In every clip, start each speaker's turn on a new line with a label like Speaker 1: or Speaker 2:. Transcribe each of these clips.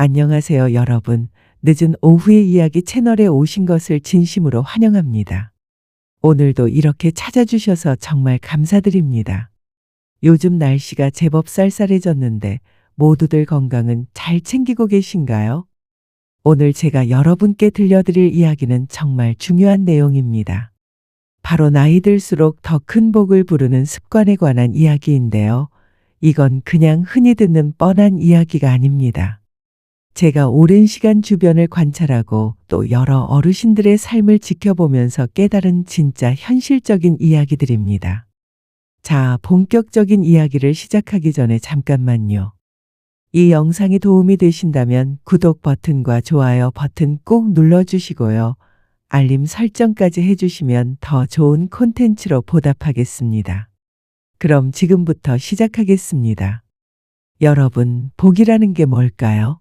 Speaker 1: 안녕하세요, 여러분. 늦은 오후의 이야기 채널에 오신 것을 진심으로 환영합니다. 오늘도 이렇게 찾아주셔서 정말 감사드립니다. 요즘 날씨가 제법 쌀쌀해졌는데 모두들 건강은 잘 챙기고 계신가요? 오늘 제가 여러분께 들려드릴 이야기는 정말 중요한 내용입니다. 바로 나이 들수록 더 큰 복을 부르는 습관에 관한 이야기인데요. 이건 그냥 흔히 듣는 뻔한 이야기가 아닙니다. 제가 오랜 시간 주변을 관찰하고 또 여러 어르신들의 삶을 지켜보면서 깨달은 진짜 현실적인 이야기들입니다. 자, 본격적인 이야기를 시작하기 전에 잠깐만요. 이 영상이 도움이 되신다면 구독 버튼과 좋아요 버튼 꼭 눌러주시고요. 알림 설정까지 해주시면 더 좋은 콘텐츠로 보답하겠습니다. 그럼 지금부터 시작하겠습니다. 여러분, 복이라는 게 뭘까요?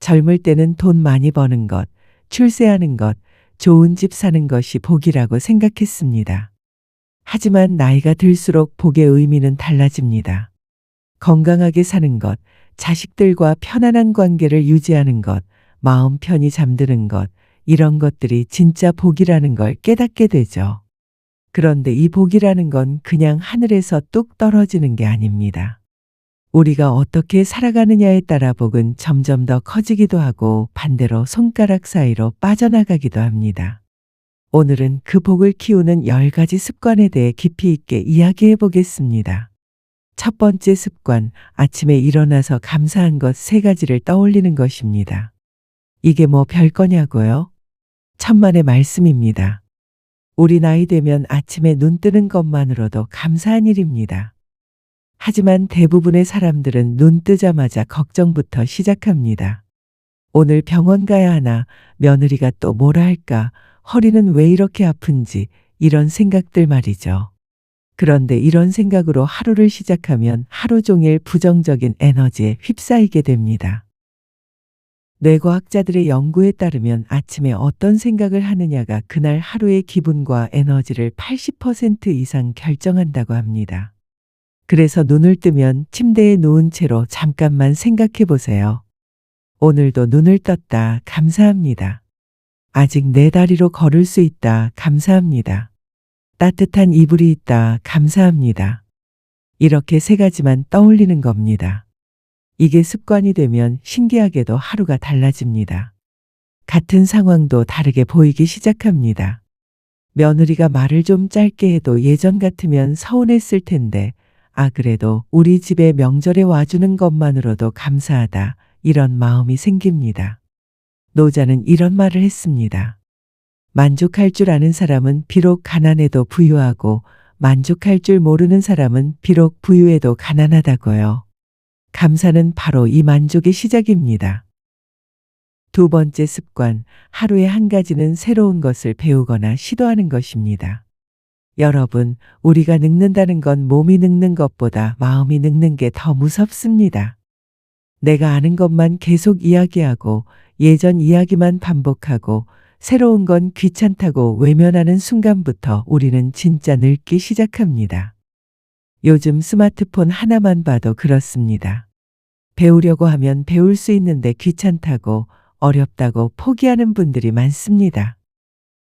Speaker 1: 젊을 때는 돈 많이 버는 것, 출세하는 것, 좋은 집 사는 것이 복이라고 생각했습니다. 하지만 나이가 들수록 복의 의미는 달라집니다. 건강하게 사는 것, 자식들과 편안한 관계를 유지하는 것, 마음 편히 잠드는 것, 이런 것들이 진짜 복이라는 걸 깨닫게 되죠. 그런데 이 복이라는 건 그냥 하늘에서 뚝 떨어지는 게 아닙니다. 우리가 어떻게 살아가느냐에 따라 복은 점점 더 커지기도 하고 반대로 손가락 사이로 빠져나가기도 합니다. 오늘은 그 복을 키우는 10가지 습관에 대해 깊이 있게 이야기해 보겠습니다. 첫 번째 습관, 아침에 일어나서 감사한 것 세 가지를 떠올리는 것입니다. 이게 뭐 별 거냐고요? 천만의 말씀입니다. 우리 나이 되면 아침에 눈 뜨는 것만으로도 감사한 일입니다. 하지만 대부분의 사람들은 눈 뜨자마자 걱정부터 시작합니다. 오늘 병원 가야 하나, 며느리가 또 뭐라 할까, 허리는 왜 이렇게 아픈지, 이런 생각들 말이죠. 그런데 이런 생각으로 하루를 시작하면 하루 종일 부정적인 에너지에 휩싸이게 됩니다. 뇌과학자들의 연구에 따르면 아침에 어떤 생각을 하느냐가 그날 하루의 기분과 에너지를 80% 이상 결정한다고 합니다. 그래서 눈을 뜨면 침대에 누운 채로 잠깐만 생각해 보세요. 오늘도 눈을 떴다. 감사합니다. 아직 내 다리로 걸을 수 있다. 감사합니다. 따뜻한 이불이 있다. 감사합니다. 이렇게 세 가지만 떠올리는 겁니다. 이게 습관이 되면 신기하게도 하루가 달라집니다. 같은 상황도 다르게 보이기 시작합니다. 며느리가 말을 좀 짧게 해도 예전 같으면 서운했을 텐데, 아, 그래도 우리 집에 명절에 와주는 것만으로도 감사하다. 이런 마음이 생깁니다. 노자는 이런 말을 했습니다. 만족할 줄 아는 사람은 비록 가난해도 부유하고 만족할 줄 모르는 사람은 비록 부유해도 가난하다고요. 감사는 바로 이 만족의 시작입니다. 두 번째 습관, 하루에 한 가지는 새로운 것을 배우거나 시도하는 것입니다. 여러분, 우리가 늙는다는 건 몸이 늙는 것보다 마음이 늙는 게 더 무섭습니다. 내가 아는 것만 계속 이야기하고 예전 이야기만 반복하고 새로운 건 귀찮다고 외면하는 순간부터 우리는 진짜 늙기 시작합니다. 요즘 스마트폰 하나만 봐도 그렇습니다. 배우려고 하면 배울 수 있는데 귀찮다고 어렵다고 포기하는 분들이 많습니다.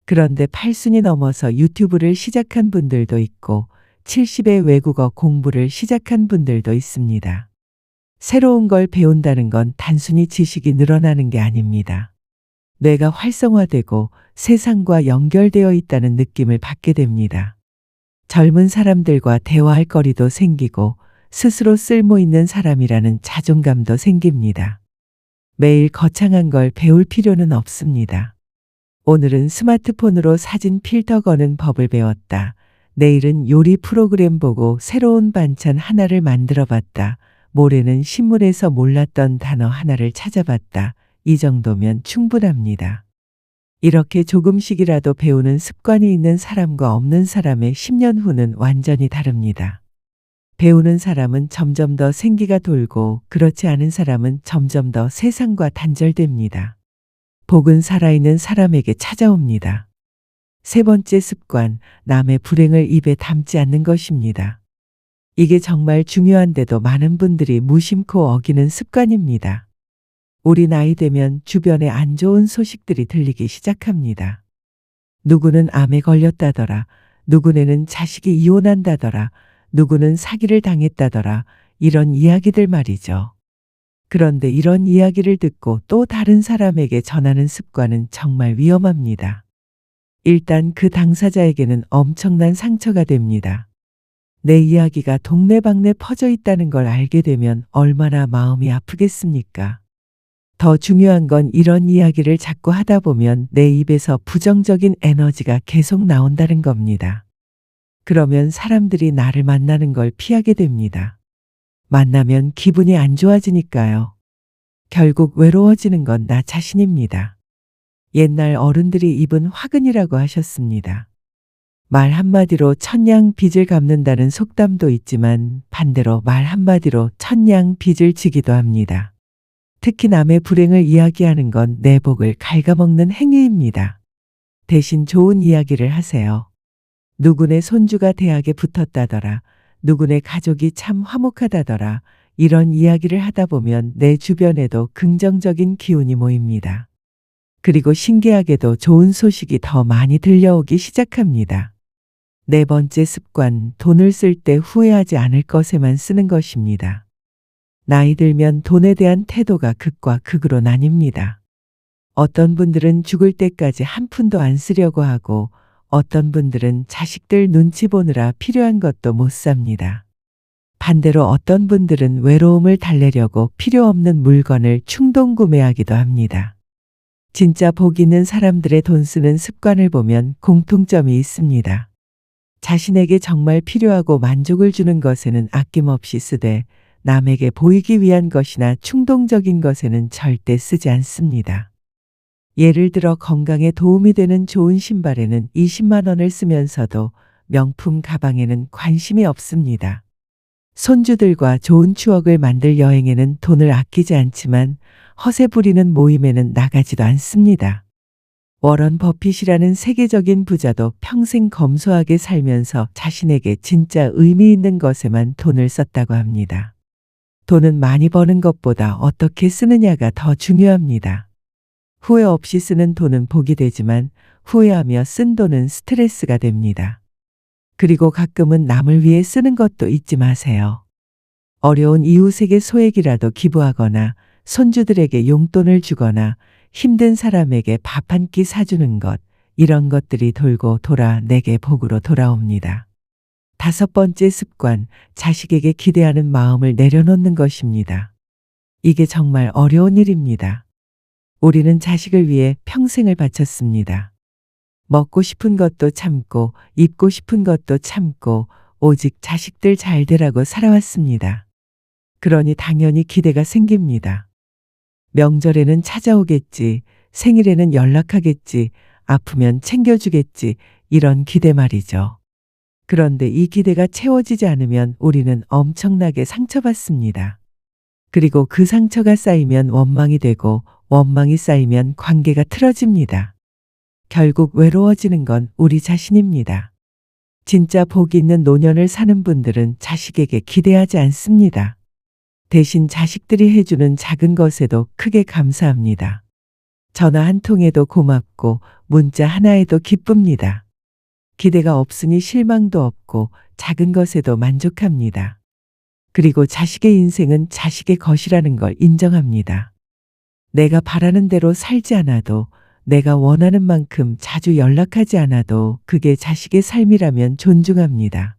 Speaker 1: 그런데 8순이 넘어서 유튜브를 시작한 분들도 있고 70의 외국어 공부를 시작한 분들도 있습니다. 새로운 걸 배운다는 건 단순히 지식이 늘어나는 게 아닙니다. 뇌가 활성화되고 세상과 연결되어 있다는 느낌을 받게 됩니다. 젊은 사람들과 대화할 거리도 생기고 스스로 쓸모 있는 사람이라는 자존감도 생깁니다. 매일 거창한 걸 배울 필요는 없습니다. 오늘은 스마트폰으로 사진 필터 거는 법을 배웠다. 내일은 요리 프로그램 보고 새로운 반찬 하나를 만들어 봤다. 모레는 신문에서 몰랐던 단어 하나를 찾아봤다. 이 정도면 충분합니다. 이렇게 조금씩이라도 배우는 습관이 있는 사람과 없는 사람의 10년 후는 완전히 다릅니다. 배우는 사람은 점점 더 생기가 돌고 그렇지 않은 사람은 점점 더 세상과 단절됩니다. 복은 살아있는 사람에게 찾아옵니다. 세 번째 습관, 남의 불행을 입에 담지 않는 것입니다. 이게 정말 중요한데도 많은 분들이 무심코 어기는 습관입니다. 우리 나이 되면 주변에 안 좋은 소식들이 들리기 시작합니다. 누구는 암에 걸렸다더라. 누구네는 자식이 이혼한다더라. 누구는 사기를 당했다더라. 이런 이야기들 말이죠. 그런데 이런 이야기를 듣고 또 다른 사람에게 전하는 습관은 정말 위험합니다. 일단 그 당사자에게는 엄청난 상처가 됩니다. 내 이야기가 동네방네 퍼져 있다는 걸 알게 되면 얼마나 마음이 아프겠습니까? 더 중요한 건 이런 이야기를 자꾸 하다 보면 내 입에서 부정적인 에너지가 계속 나온다는 겁니다. 그러면 사람들이 나를 만나는 걸 피하게 됩니다. 만나면 기분이 안 좋아지니까요. 결국 외로워지는 건 나 자신입니다. 옛날 어른들이 입은 화근이라고 하셨습니다. 말 한마디로 천냥 빚을 갚는다는 속담도 있지만 반대로 말 한마디로 천냥 빚을 지기도 합니다. 특히 남의 불행을 이야기하는 건 내 복을 갉아먹는 행위입니다. 대신 좋은 이야기를 하세요. 누구네 손주가 대학에 붙었다더라. 누구네 가족이 참 화목하다더라. 이런 이야기를 하다 보면 내 주변에도 긍정적인 기운이 모입니다. 그리고 신기하게도 좋은 소식이 더 많이 들려오기 시작합니다. 네 번째 습관, 돈을 쓸 때 후회하지 않을 것에만 쓰는 것입니다. 나이 들면 돈에 대한 태도가 극과 극으로 나뉩니다. 어떤 분들은 죽을 때까지 한 푼도 안 쓰려고 하고 어떤 분들은 자식들 눈치 보느라 필요한 것도 못 삽니다. 반대로 어떤 분들은 외로움을 달래려고 필요 없는 물건을 충동 구매하기도 합니다. 진짜 복 있는 사람들의 돈 쓰는 습관을 보면 공통점이 있습니다. 자신에게 정말 필요하고 만족을 주는 것에는 아낌없이 쓰되 남에게 보이기 위한 것이나 충동적인 것에는 절대 쓰지 않습니다. 예를 들어 건강에 도움이 되는 좋은 신발에는 20만 원을 쓰면서도 명품 가방에는 관심이 없습니다. 손주들과 좋은 추억을 만들 여행에는 돈을 아끼지 않지만 허세 부리는 모임에는 나가지도 않습니다. 워런 버핏이라는 세계적인 부자도 평생 검소하게 살면서 자신에게 진짜 의미 있는 것에만 돈을 썼다고 합니다. 돈은 많이 버는 것보다 어떻게 쓰느냐가 더 중요합니다. 후회 없이 쓰는 돈은 복이 되지만 후회하며 쓴 돈은 스트레스가 됩니다. 그리고 가끔은 남을 위해 쓰는 것도 잊지 마세요. 어려운 이웃에게 소액이라도 기부하거나 손주들에게 용돈을 주거나 힘든 사람에게 밥 한 끼 사주는 것, 이런 것들이 돌고 돌아 내게 복으로 돌아옵니다. 다섯 번째 습관, 자식에게 기대하는 마음을 내려놓는 것입니다. 이게 정말 어려운 일입니다. 우리는 자식을 위해 평생을 바쳤습니다. 먹고 싶은 것도 참고, 입고 싶은 것도 참고, 오직 자식들 잘 되라고 살아왔습니다. 그러니 당연히 기대가 생깁니다. 명절에는 찾아오겠지, 생일에는 연락하겠지, 아프면 챙겨주겠지, 이런 기대 말이죠. 그런데 이 기대가 채워지지 않으면 우리는 엄청나게 상처받습니다. 그리고 그 상처가 쌓이면 원망이 되고 원망이 쌓이면 관계가 틀어집니다. 결국 외로워지는 건 우리 자신입니다. 진짜 복 있는 노년을 사는 분들은 자식에게 기대하지 않습니다. 대신 자식들이 해주는 작은 것에도 크게 감사합니다. 전화 한 통에도 고맙고 문자 하나에도 기쁩니다. 기대가 없으니 실망도 없고 작은 것에도 만족합니다. 그리고 자식의 인생은 자식의 것이라는 걸 인정합니다. 내가 바라는 대로 살지 않아도 내가 원하는 만큼 자주 연락하지 않아도 그게 자식의 삶이라면 존중합니다.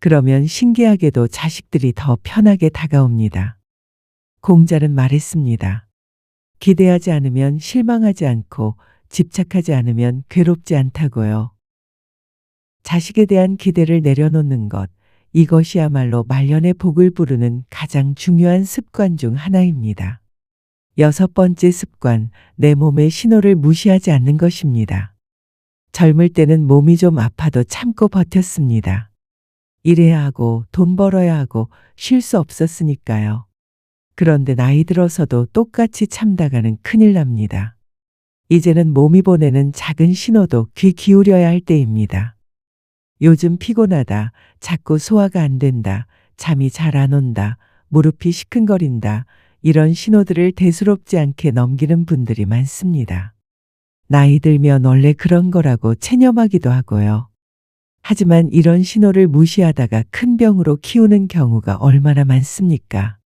Speaker 1: 그러면 신기하게도 자식들이 더 편하게 다가옵니다. 공자는 말했습니다. 기대하지 않으면 실망하지 않고 집착하지 않으면 괴롭지 않다고요. 자식에 대한 기대를 내려놓는 것, 이것이야말로 말년의 복을 부르는 가장 중요한 습관 중 하나입니다. 여섯 번째 습관, 내 몸의 신호를 무시하지 않는 것입니다. 젊을 때는 몸이 좀 아파도 참고 버텼습니다. 일해야 하고 돈 벌어야 하고 쉴 수 없었으니까요. 그런데 나이 들어서도 똑같이 참다가는 큰일 납니다. 이제는 몸이 보내는 작은 신호도 귀 기울여야 할 때입니다. 요즘 피곤하다, 자꾸 소화가 안 된다, 잠이 잘 안 온다, 무릎이 시큰거린다, 이런 신호들을 대수롭지 않게 넘기는 분들이 많습니다. 나이 들면 원래 그런 거라고 체념하기도 하고요. 하지만 이런 신호를 무시하다가 큰 병으로 키우는 경우가 얼마나 많습니까?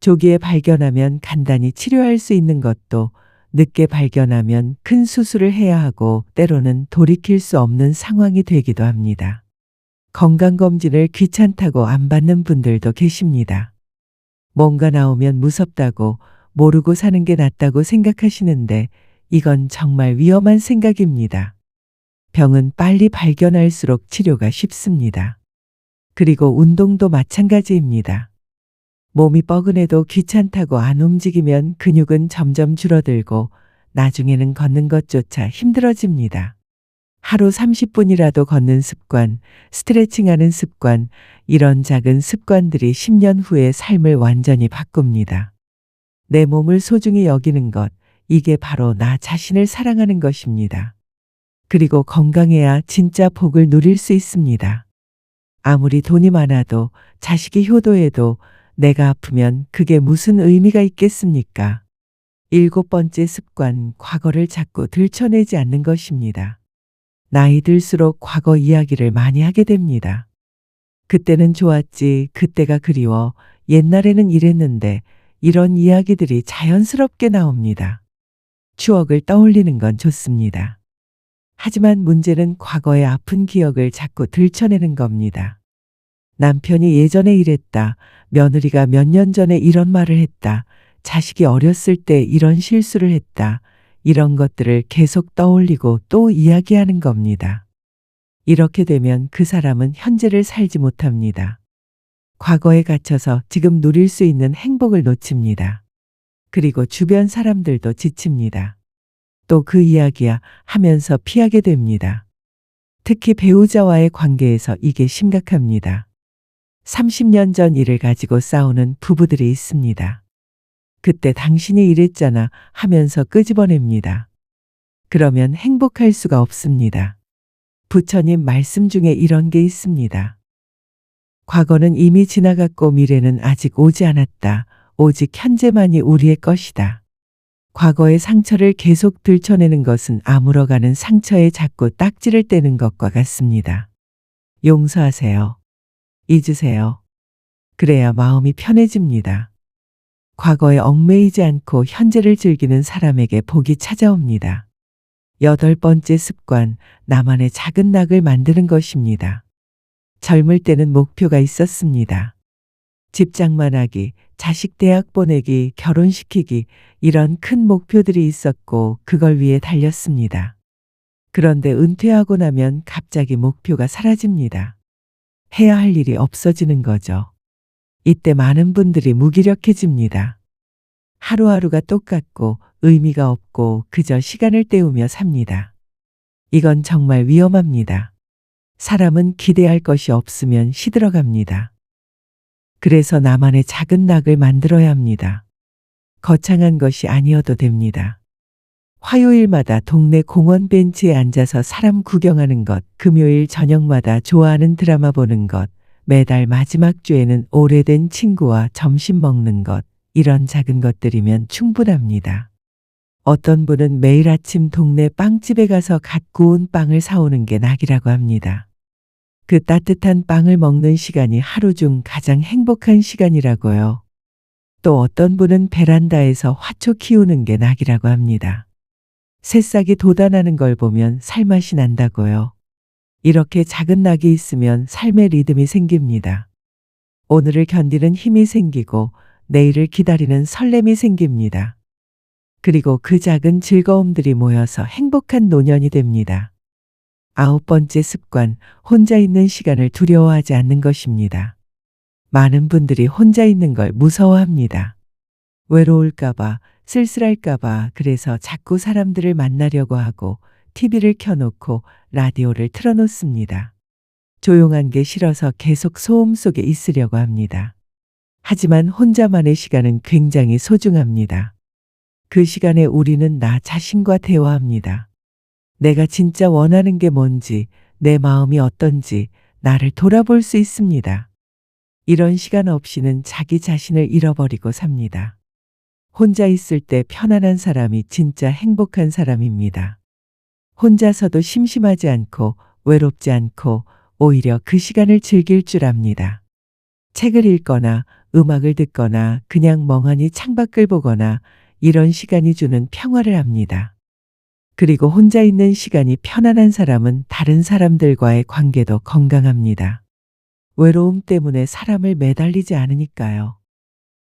Speaker 1: 조기에 발견하면 간단히 치료할 수 있는 것도 늦게 발견하면 큰 수술을 해야 하고 때로는 돌이킬 수 없는 상황이 되기도 합니다. 건강검진을 귀찮다고 안 받는 분들도 계십니다. 뭔가 나오면 무섭다고 모르고 사는 게 낫다고 생각하시는데 이건 정말 위험한 생각입니다. 병은 빨리 발견할수록 치료가 쉽습니다. 그리고 운동도 마찬가지입니다. 몸이 뻐근해도 귀찮다고 안 움직이면 근육은 점점 줄어들고 나중에는 걷는 것조차 힘들어집니다. 하루 30분이라도 걷는 습관, 스트레칭하는 습관, 이런 작은 습관들이 10년 후에 삶을 완전히 바꿉니다. 내 몸을 소중히 여기는 것, 이게 바로 나 자신을 사랑하는 것입니다. 그리고 건강해야 진짜 복을 누릴 수 있습니다. 아무리 돈이 많아도 자식이 효도해도 내가 아프면 그게 무슨 의미가 있겠습니까? 일곱 번째 습관, 과거를 자꾸 들춰내지 않는 것입니다. 나이 들수록 과거 이야기를 많이 하게 됩니다. 그때는 좋았지, 그때가 그리워, 옛날에는 이랬는데, 이런 이야기들이 자연스럽게 나옵니다. 추억을 떠올리는 건 좋습니다. 하지만 문제는 과거의 아픈 기억을 자꾸 들춰내는 겁니다. 남편이 예전에 이랬다. 며느리가 몇 년 전에 이런 말을 했다. 자식이 어렸을 때 이런 실수를 했다. 이런 것들을 계속 떠올리고 또 이야기하는 겁니다. 이렇게 되면 그 사람은 현재를 살지 못합니다. 과거에 갇혀서 지금 누릴 수 있는 행복을 놓칩니다. 그리고 주변 사람들도 지칩니다. 또 그 이야기야 하면서 피하게 됩니다. 특히 배우자와의 관계에서 이게 심각합니다. 30년 전 일을 가지고 싸우는 부부들이 있습니다. 그때 당신이 이랬잖아 하면서 끄집어냅니다. 그러면 행복할 수가 없습니다. 부처님 말씀 중에 이런 게 있습니다. 과거는 이미 지나갔고 미래는 아직 오지 않았다. 오직 현재만이 우리의 것이다. 과거의 상처를 계속 들춰내는 것은 아물어가는 상처에 자꾸 딱지를 떼는 것과 같습니다. 용서하세요. 잊으세요. 그래야 마음이 편해집니다. 과거에 얽매이지 않고 현재를 즐기는 사람에게 복이 찾아옵니다. 여덟 번째 습관, 나만의 작은 낙을 만드는 것입니다. 젊을 때는 목표가 있었습니다. 집장만 하기, 자식 대학 보내기, 결혼시키기, 이런 큰 목표들이 있었고 그걸 위해 달렸습니다. 그런데 은퇴하고 나면 갑자기 목표가 사라집니다. 해야 할 일이 없어지는 거죠. 이때 많은 분들이 무기력해집니다. 하루하루가 똑같고 의미가 없고 그저 시간을 때우며 삽니다. 이건 정말 위험합니다. 사람은 기대할 것이 없으면 시들어갑니다. 그래서 나만의 작은 낙을 만들어야 합니다. 거창한 것이 아니어도 됩니다. 화요일마다 동네 공원 벤치에 앉아서 사람 구경하는 것, 금요일 저녁마다 좋아하는 드라마 보는 것, 매달 마지막 주에는 오래된 친구와 점심 먹는 것, 이런 작은 것들이면 충분합니다. 어떤 분은 매일 아침 동네 빵집에 가서 갓 구운 빵을 사오는 게 낙이라고 합니다. 그 따뜻한 빵을 먹는 시간이 하루 중 가장 행복한 시간이라고요. 또 어떤 분은 베란다에서 화초 키우는 게 낙이라고 합니다. 새싹이 돋아나는 걸 보면 살맛이 난다고요. 이렇게 작은 낙이 있으면 삶의 리듬이 생깁니다. 오늘을 견디는 힘이 생기고 내일을 기다리는 설렘이 생깁니다. 그리고 그 작은 즐거움들이 모여서 행복한 노년이 됩니다. 아홉 번째 습관, 혼자 있는 시간을 두려워하지 않는 것입니다. 많은 분들이 혼자 있는 걸 무서워합니다. 외로울까봐, 쓸쓸할까봐 그래서 자꾸 사람들을 만나려고 하고 TV를 켜놓고 라디오를 틀어놓습니다. 조용한 게 싫어서 계속 소음 속에 있으려고 합니다. 하지만 혼자만의 시간은 굉장히 소중합니다. 그 시간에 우리는 나 자신과 대화합니다. 내가 진짜 원하는 게 뭔지, 내 마음이 어떤지, 나를 돌아볼 수 있습니다. 이런 시간 없이는 자기 자신을 잃어버리고 삽니다. 혼자 있을 때 편안한 사람이 진짜 행복한 사람입니다. 혼자서도 심심하지 않고 외롭지 않고 오히려 그 시간을 즐길 줄 압니다. 책을 읽거나 음악을 듣거나 그냥 멍하니 창밖을 보거나 이런 시간이 주는 평화를 합니다. 그리고 혼자 있는 시간이 편안한 사람은 다른 사람들과의 관계도 건강합니다. 외로움 때문에 사람을 매달리지 않으니까요.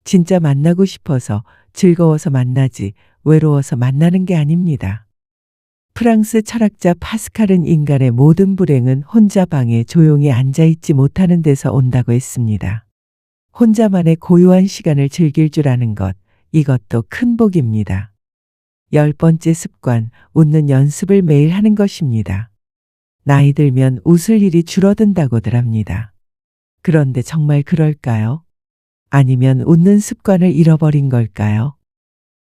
Speaker 1: 진짜 만나고 싶어서 즐거워서 만나지 외로워서 만나는 게 아닙니다. 프랑스 철학자 파스칼은 인간의 모든 불행은 혼자 방에 조용히 앉아 있지 못하는 데서 온다고 했습니다. 혼자만의 고요한 시간을 즐길 줄 아는 것, 이것도 큰 복입니다. 열 번째 습관, 웃는 연습을 매일 하는 것입니다. 나이 들면 웃을 일이 줄어든다고들 합니다. 그런데 정말 그럴까요? 아니면 웃는 습관을 잃어버린 걸까요?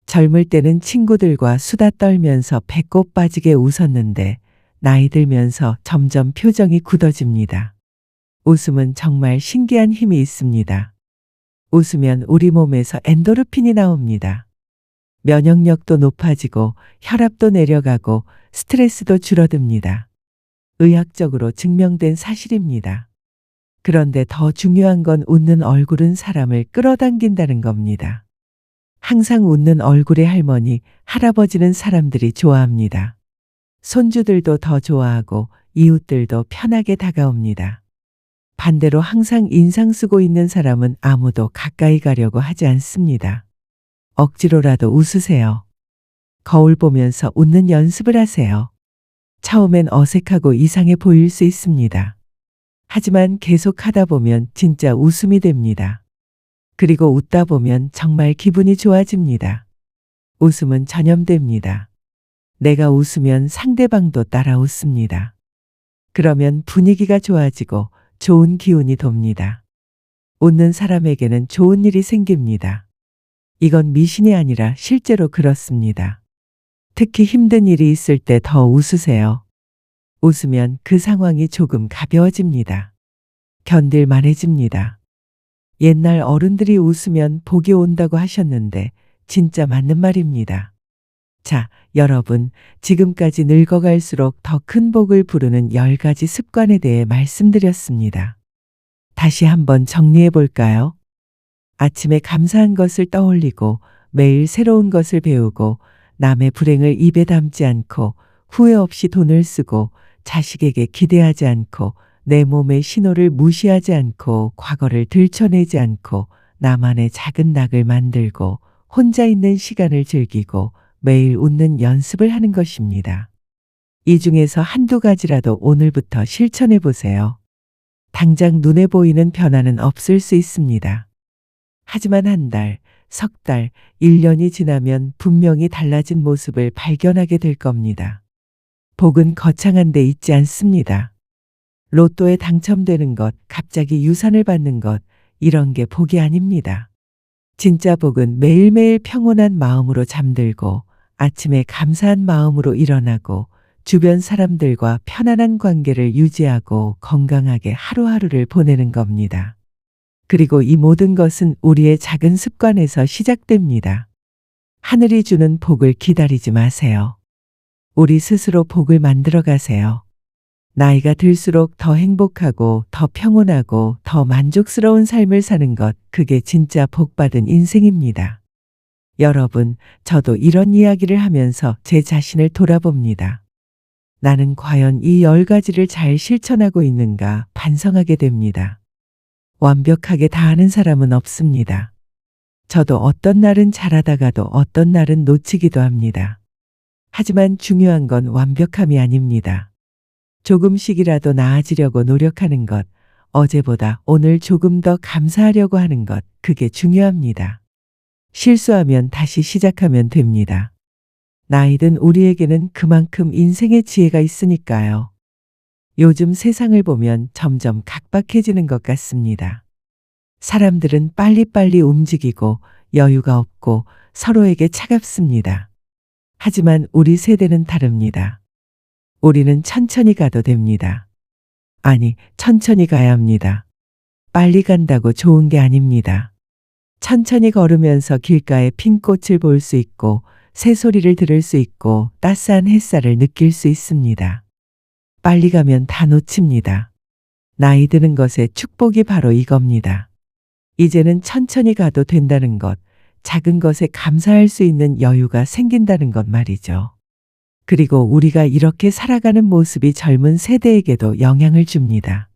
Speaker 1: 젊을 때는 친구들과 수다 떨면서 배꼽 빠지게 웃었는데 나이 들면서 점점 표정이 굳어집니다. 웃음은 정말 신기한 힘이 있습니다. 웃으면 우리 몸에서 엔도르핀이 나옵니다. 면역력도 높아지고 혈압도 내려가고 스트레스도 줄어듭니다. 의학적으로 증명된 사실입니다. 그런데 더 중요한 건 웃는 얼굴은 사람을 끌어당긴다는 겁니다. 항상 웃는 얼굴의 할머니, 할아버지는 사람들이 좋아합니다. 손주들도 더 좋아하고 이웃들도 편하게 다가옵니다. 반대로 항상 인상 쓰고 있는 사람은 아무도 가까이 가려고 하지 않습니다. 억지로라도 웃으세요. 거울 보면서 웃는 연습을 하세요. 처음엔 어색하고 이상해 보일 수 있습니다. 하지만 계속 하다 보면 진짜 웃음이 됩니다. 그리고 웃다 보면 정말 기분이 좋아집니다. 웃음은 전염됩니다. 내가 웃으면 상대방도 따라 웃습니다. 그러면 분위기가 좋아지고 좋은 기운이 돕니다. 웃는 사람에게는 좋은 일이 생깁니다. 이건 미신이 아니라 실제로 그렇습니다. 특히 힘든 일이 있을 때 더 웃으세요. 웃으면 그 상황이 조금 가벼워집니다. 견딜만해집니다. 옛날 어른들이 웃으면 복이 온다고 하셨는데 진짜 맞는 말입니다. 자, 여러분, 지금까지 늙어갈수록 더 큰 복을 부르는 10가지 습관에 대해 말씀드렸습니다. 다시 한번 정리해 볼까요? 아침에 감사한 것을 떠올리고 매일 새로운 것을 배우고 남의 불행을 입에 담지 않고 후회 없이 돈을 쓰고 자식에게 기대하지 않고 내 몸의 신호를 무시하지 않고 과거를 들춰내지 않고 나만의 작은 낙을 만들고 혼자 있는 시간을 즐기고 매일 웃는 연습을 하는 것입니다. 이 중에서 한두 가지라도 오늘부터 실천해 보세요. 당장 눈에 보이는 변화는 없을 수 있습니다. 하지만 한 달, 석 달, 1년이 지나면 분명히 달라진 모습을 발견하게 될 겁니다. 복은 거창한 데 있지 않습니다. 로또에 당첨되는 것, 갑자기 유산을 받는 것, 이런 게 복이 아닙니다. 진짜 복은 매일매일 평온한 마음으로 잠들고 아침에 감사한 마음으로 일어나고 주변 사람들과 편안한 관계를 유지하고 건강하게 하루하루를 보내는 겁니다. 그리고 이 모든 것은 우리의 작은 습관에서 시작됩니다. 하늘이 주는 복을 기다리지 마세요. 우리 스스로 복을 만들어 가세요. 나이가 들수록 더 행복하고 더 평온하고 더 만족스러운 삶을 사는 것, 그게 진짜 복받은 인생입니다. 여러분, 저도 이런 이야기를 하면서 제 자신을 돌아봅니다. 나는 과연 이 열 가지를 잘 실천하고 있는가 반성하게 됩니다. 완벽하게 다 하는 사람은 없습니다. 저도 어떤 날은 잘하다가도 어떤 날은 놓치기도 합니다. 하지만 중요한 건 완벽함이 아닙니다. 조금씩이라도 나아지려고 노력하는 것, 어제보다 오늘 조금 더 감사하려고 하는 것, 그게 중요합니다. 실수하면 다시 시작하면 됩니다. 나이든 우리에게는 그만큼 인생의 지혜가 있으니까요. 요즘 세상을 보면 점점 각박해지는 것 같습니다. 사람들은 빨리빨리 움직이고 여유가 없고 서로에게 차갑습니다. 하지만 우리 세대는 다릅니다. 우리는 천천히 가도 됩니다. 아니, 천천히 가야 합니다. 빨리 간다고 좋은 게 아닙니다. 천천히 걸으면서 길가의 핀 꽃을 볼 수 있고 새소리를 들을 수 있고 따스한 햇살을 느낄 수 있습니다. 빨리 가면 다 놓칩니다. 나이 드는 것의 축복이 바로 이겁니다. 이제는 천천히 가도 된다는 것, 작은 것에 감사할 수 있는 여유가 생긴다는 것 말이죠. 그리고 우리가 이렇게 살아가는 모습이 젊은 세대에게도 영향을 줍니다.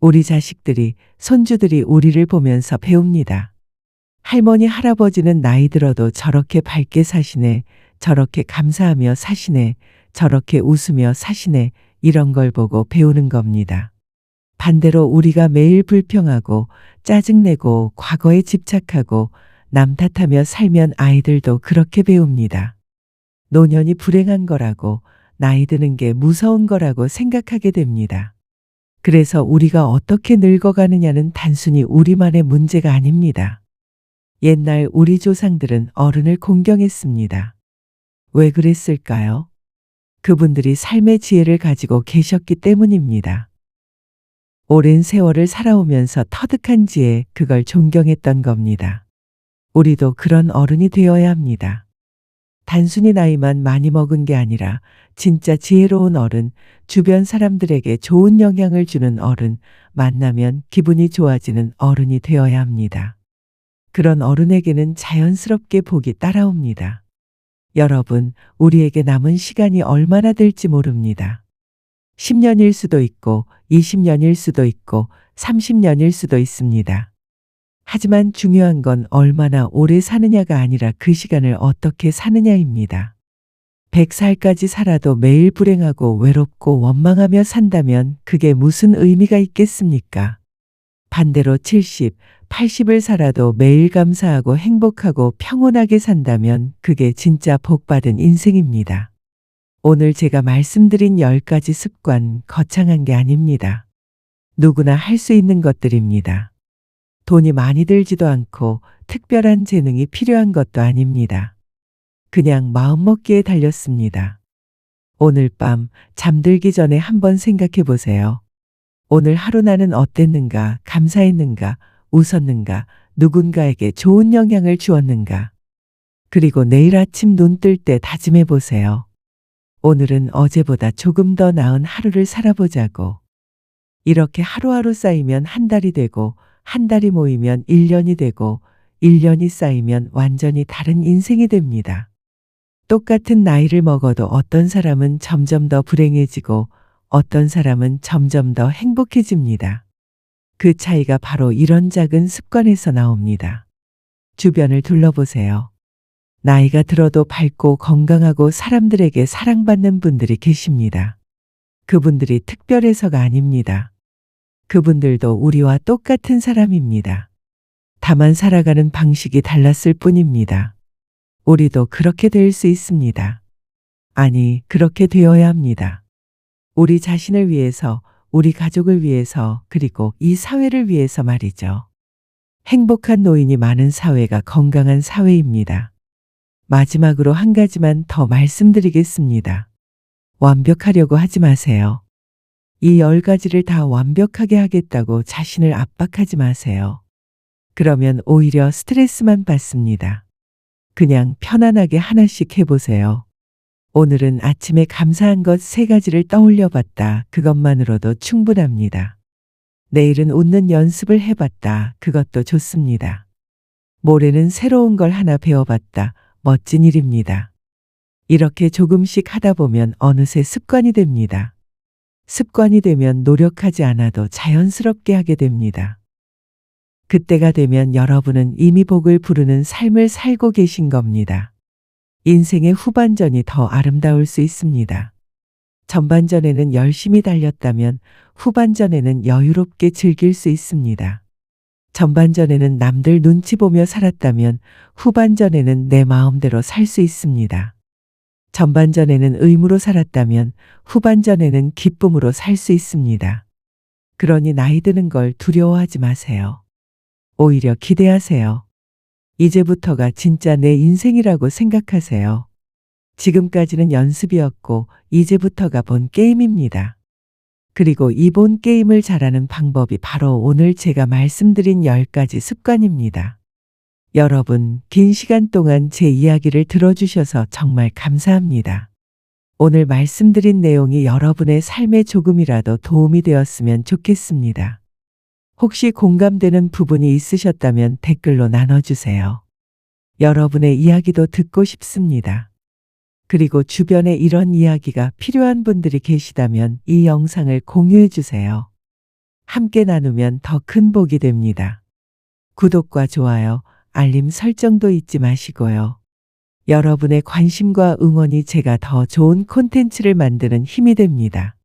Speaker 1: 우리 자식들이, 손주들이 우리를 보면서 배웁니다. 할머니, 할아버지는 나이 들어도 저렇게 밝게 사시네, 저렇게 감사하며 사시네, 저렇게 웃으며 사시네, 이런 걸 보고 배우는 겁니다. 반대로 우리가 매일 불평하고 짜증내고 과거에 집착하고 남 탓하며 살면 아이들도 그렇게 배웁니다. 노년이 불행한 거라고 나이 드는 게 무서운 거라고 생각하게 됩니다. 그래서 우리가 어떻게 늙어가느냐는 단순히 우리만의 문제가 아닙니다. 옛날 우리 조상들은 어른을 공경했습니다. 왜 그랬을까요? 그분들이 삶의 지혜를 가지고 계셨기 때문입니다. 오랜 세월을 살아오면서 터득한 지혜, 그걸 존경했던 겁니다. 우리도 그런 어른이 되어야 합니다. 단순히 나이만 많이 먹은 게 아니라 진짜 지혜로운 어른, 주변 사람들에게 좋은 영향을 주는 어른, 만나면 기분이 좋아지는 어른이 되어야 합니다. 그런 어른에게는 자연스럽게 복이 따라옵니다. 여러분, 우리에게 남은 시간이 얼마나 될지 모릅니다. 10년일 수도 있고, 20년일 수도 있고, 30년일 수도 있습니다. 하지만 중요한 건 얼마나 오래 사느냐가 아니라 그 시간을 어떻게 사느냐입니다. 100살까지 살아도 매일 불행하고 외롭고 원망하며 산다면 그게 무슨 의미가 있겠습니까? 반대로 70, 80을 살아도 매일 감사하고 행복하고 평온하게 산다면 그게 진짜 복받은 인생입니다. 오늘 제가 말씀드린 10가지 습관 거창한 게 아닙니다. 누구나 할 수 있는 것들입니다. 돈이 많이 들지도 않고 특별한 재능이 필요한 것도 아닙니다. 그냥 마음먹기에 달렸습니다. 오늘 밤 잠들기 전에 한번 생각해 보세요. 오늘 하루 나는 어땠는가, 감사했는가, 웃었는가, 누군가에게 좋은 영향을 주었는가. 그리고 내일 아침 눈 뜰 때 다짐해 보세요. 오늘은 어제보다 조금 더 나은 하루를 살아보자고. 이렇게 하루하루 쌓이면 한 달이 되고, 한 달이 모이면 1년이 되고, 1년이 쌓이면 완전히 다른 인생이 됩니다. 똑같은 나이를 먹어도 어떤 사람은 점점 더 불행해지고, 어떤 사람은 점점 더 행복해집니다. 그 차이가 바로 이런 작은 습관에서 나옵니다. 주변을 둘러보세요. 나이가 들어도 밝고 건강하고 사람들에게 사랑받는 분들이 계십니다. 그분들이 특별해서가 아닙니다. 그분들도 우리와 똑같은 사람입니다. 다만 살아가는 방식이 달랐을 뿐입니다. 우리도 그렇게 될 수 있습니다. 아니, 그렇게 되어야 합니다. 우리 자신을 위해서, 우리 가족을 위해서, 그리고 이 사회를 위해서 말이죠. 행복한 노인이 많은 사회가 건강한 사회입니다. 마지막으로 한 가지만 더 말씀드리겠습니다. 완벽하려고 하지 마세요. 이 열 가지를 다 완벽하게 하겠다고 자신을 압박하지 마세요. 그러면 오히려 스트레스만 받습니다. 그냥 편안하게 하나씩 해보세요. 오늘은 아침에 감사한 것 세 가지를 떠올려 봤다. 그것만으로도 충분합니다. 내일은 웃는 연습을 해봤다. 그것도 좋습니다. 모레는 새로운 걸 하나 배워봤다. 멋진 일입니다. 이렇게 조금씩 하다 보면 어느새 습관이 됩니다. 습관이 되면 노력하지 않아도 자연스럽게 하게 됩니다. 그때가 되면 여러분은 이미 복을 부르는 삶을 살고 계신 겁니다. 인생의 후반전이 더 아름다울 수 있습니다. 전반전에는 열심히 달렸다면 후반전에는 여유롭게 즐길 수 있습니다. 전반전에는 남들 눈치 보며 살았다면 후반전에는 내 마음대로 살 수 있습니다. 전반전에는 의무로 살았다면 후반전에는 기쁨으로 살 수 있습니다. 그러니 나이 드는 걸 두려워하지 마세요. 오히려 기대하세요. 이제부터가 진짜 내 인생이라고 생각하세요. 지금까지는 연습이었고 이제부터가 본 게임입니다. 그리고 이 본 게임을 잘하는 방법이 바로 오늘 제가 말씀드린 10가지 습관입니다. 여러분, 긴 시간 동안 제 이야기를 들어주셔서 정말 감사합니다. 오늘 말씀드린 내용이 여러분의 삶에 조금이라도 도움이 되었으면 좋겠습니다. 혹시 공감되는 부분이 있으셨다면 댓글로 나눠주세요. 여러분의 이야기도 듣고 싶습니다. 그리고 주변에 이런 이야기가 필요한 분들이 계시다면 이 영상을 공유해 주세요. 함께 나누면 더 큰 복이 됩니다. 구독과 좋아요, 알림 설정도 잊지 마시고요. 여러분의 관심과 응원이 제가 더 좋은 콘텐츠를 만드는 힘이 됩니다.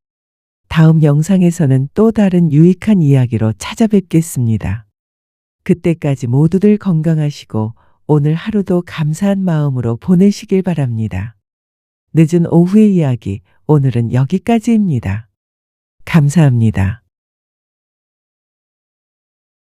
Speaker 1: 다음 영상에서는 또 다른 유익한 이야기로 찾아뵙겠습니다. 그때까지 모두들 건강하시고 오늘 하루도 감사한 마음으로 보내시길 바랍니다. 늦은 오후의 이야기, 오늘은 여기까지입니다. 감사합니다.